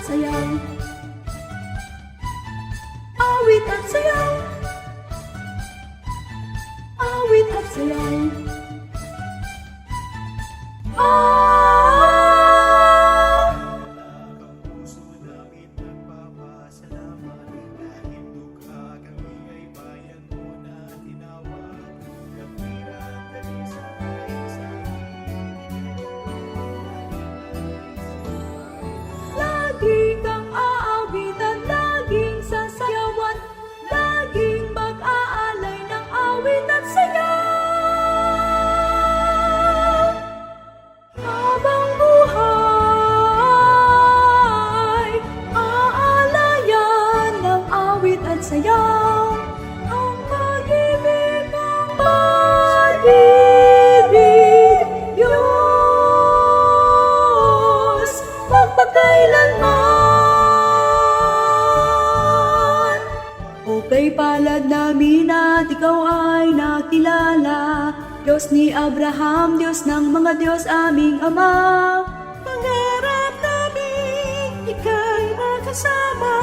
at sayaw. Awit at sayaw. Awit at sayaw. Palad namin at ikaw ay nakilala. Diyos ni Abraham, Diyos ng mga Diyos aming Ama. Pangarap namin, ika'y nakasama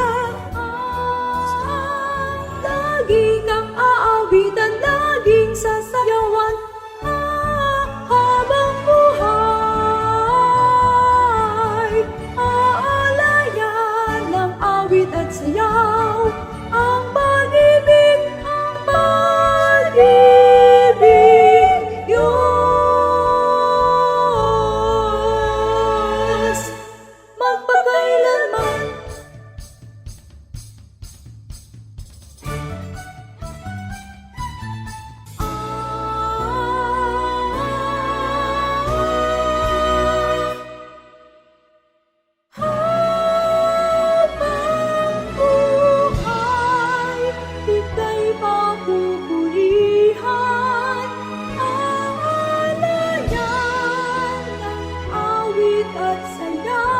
at saya.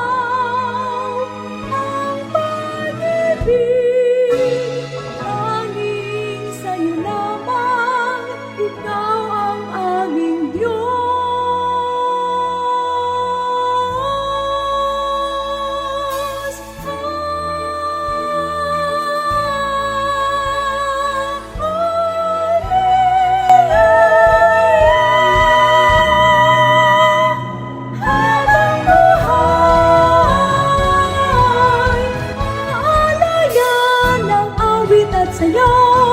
的自由。